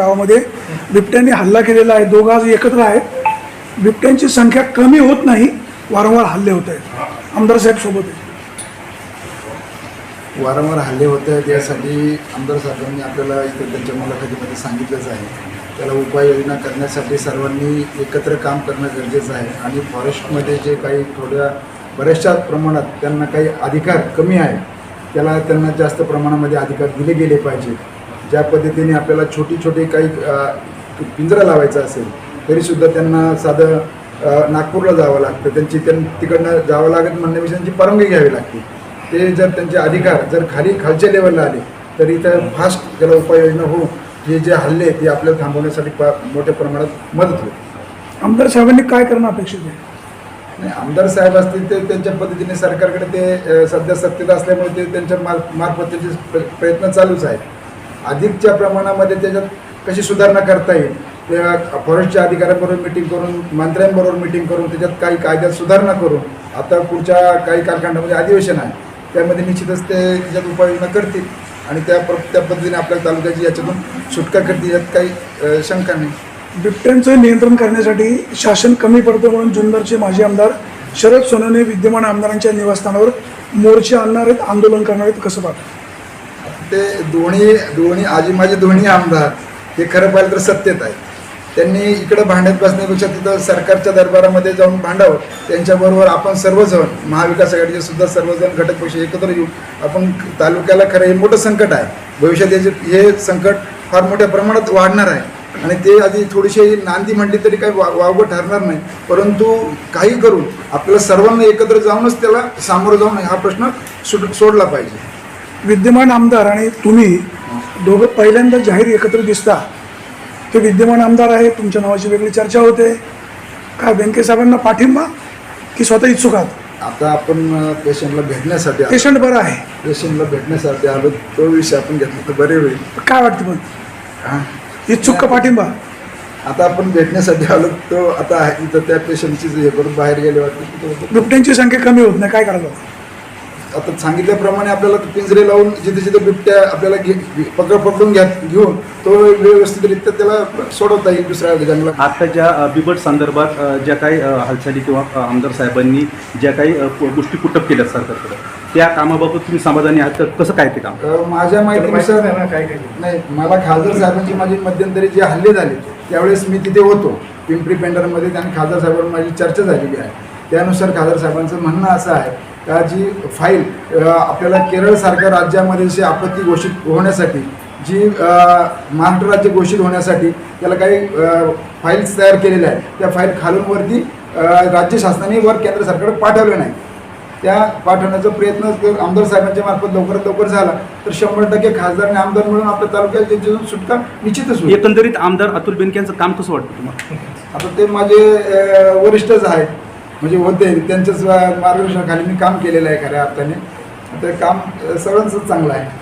गावामध्ये बिबट्यांनी हल्ला केलेला आहे. दोघं आज एकत्र आहेत. बिबट्यांची संख्या कमी होत नाही वारंवार हल्ले होत आहेत. आमदार साहेब सोबत वारंवार हल्ले होत आहेत यासाठी आमदार साहेबांनी आपल्याला इथे त्यांच्या मुलाखतीमध्ये सांगितलंच आहे. त्याला उपाययोजना करण्यासाठी सर्वांनी एकत्र काम करणं गरजेचं आहे. आणि फॉरेस्टमध्ये जे काही थोड्या बऱ्याचशा प्रमाणात त्यांना काही अधिकार कमी आहे त्याला त्यांना जास्त प्रमाणामध्ये अधिकार दिले गेले पाहिजे ज्या पद्धतीने आपल्याला छोटी छोटी काही पिंजरा लावायचा असेल तरीसुद्धा त्यांना साधं नागपूरला जावं लागतं. त्यांची त्यां तिकडनं जावं लागत म्हणण्यापेक्षा त्यांची परवानगी घ्यावी लागते. ते जर त्यांचे अधिकार जर खाली खालच्या लेवलला आले तर इथं फास्ट त्याला उपाययोजना होऊन हे जे हल्ले ते आपल्याला थांबवण्यासाठी पा मोठ्या प्रमाणात मदत होईल. आमदार साहेबांनी काय करणं अपेक्षित आहे? नाही आमदार साहेब असतील ते त्यांच्या पद्धतीने सरकारकडे ते सध्या सत्तेत असल्यामुळे ते त्यांच्या मार मार्फत त्याचे प्र- प्रयत्न चालूच आहेत. अधिकच्या प्रमाणामध्ये त्याच्यात कशी सुधारणा करता येईल? त्या फॉरेस्टच्या अधिकाऱ्यांबरोबर मिटिंग करून मंत्र्यांबरोबर मिटिंग करून त्याच्यात काही कायद्यात सुधारणा करून आता पुढच्या काही कालखंडामध्ये अधिवेशन आहे. त्यामध्ये निश्चितच ते त्याच्यात उपाययोजना करतील आणि त्या प्र त्या पद्धतीने आपल्या तालुक्याची याच्यातून सुटका करतील यात काही शंका नाही. बिबट्यांचं नियंत्रण करण्यासाठी शासन कमी पडतं म्हणून जुन्नरचे माजी आमदार शरद सोनवणे विद्यमान आमदारांच्या निवासस्थानावर मोर्चे आणणार आहेत आंदोलन करणार आहेत कसं पाहता ते दोन्ही दोन्ही आजी माझे दोन्ही आमदार हे खरं पाहिलं तर सत्तेत आहेत त्यांनी इकडं भांडत बसण्यापेक्षा तिथं सरकारच्या दरबारामध्ये जाऊन भांडावं त्यांच्याबरोबर आपण सर्वजण महाविकास आघाडीचे सुद्धा सर्वजण घटक पक्ष एकत्र येऊ आपण तालुक्याला खरं हे मोठं संकट आहे. भविष्यात याचे हे संकट फार मोठ्या प्रमाणात वाढणार आहे. आणि ते आधी थोडीशी नांदी म्हटली तरी काही वा वावगं ठरणार नाही. परंतु काही करून आपल्याला सर्वांना एकत्र जाऊनच त्याला सामोरं जाऊन हा प्रश्न सुट सोडला पाहिजे. विद्यमान आमदार आणि तुम्ही दोघं पहिल्यांदा जाहीर एकत्र दिसता ते विद्यमान आमदार आहे तुमच्या नावाची वेगळी चर्चा होते. काय बँके साहेबांना पाठिंबा की स्वतः इच्छुक आहात? आता आपण पेशंटला भेटण्यासाठी. पेशंट बरं आहे. पेशंटला भेटण्यासाठी आलो तो विषय आपण घेतला तर बरे होईल. काय वाटतं हा. इच्छुक का पाठिंबा? आता आपण भेटण्यासाठी आलो तो आता आहे इथं त्या पेशंटची हे करून बाहेर गेले वाटतं. बिबट्यांची संख्या कमी होत नाही काय करायचं? आता सांगितल्याप्रमाणे आपल्याला पिंजरे लावून जिथे जिथे बिबट्या आपल्याला घे घे- पकड पकडून घ्या घेऊन तो व्यवस्थितरित्या त्याला सोडवता येईल दुसऱ्या जंगलात आता ज्या अ, बिबट संदर्भात ज्या काही हालचाली किंवा आमदार साहेबांनी ज्या काही गोष्टी कुटप केल्या सरकारकडे त्या कामाबाबत तुम्ही समाधानी आहात? तर कसं काय ते काम? माझ्या माहितीनुसार नाही मला खासदार साहेबांची माझी मध्यंतरी जे हल्ले झाले त्यावेळेस मी तिथे होतो पिंपरी पेंडरमध्ये आणि खासदार साहेबांवर माझी चर्चा झालेली आहे. त्यानुसार खासदार साहेबांचं म्हणणं असं आहे जी फाईल आपल्याला केरळसारख्या राज्यामध्ये जी आपत्ती घोषित होण्यासाठी जी महाराष्ट्र राज्य घोषित होण्यासाठी त्याला काही फाईल्स तयार केलेल्या आहेत. त्या फाईल खालून वरती अ, राज्य शासनाने वर केंद्र सरकारकडे पाठवले नाही त्या पाठवण्याचा प्रयत्न जर आमदार साहेबांच्या मार्फत लवकरात लवकर झाला तर शंभर टक्के खासदार आणि आमदार मिळून आपल्या तालुक्यात त्याच्यातून सुटका निश्चितच होईल. एकंदरीत आमदार अतुल बेनके यांचं काम कसं वाटतं तुम्हाला? आता ते माझे वरिष्ठच आहेत. म्हणजे होते त्यांच्याच मार्गदर्शनाखाली मी काम केलेलं आहे खऱ्या अर्थाने. ते काम अ, सर्वांचंच चांगलं आहे.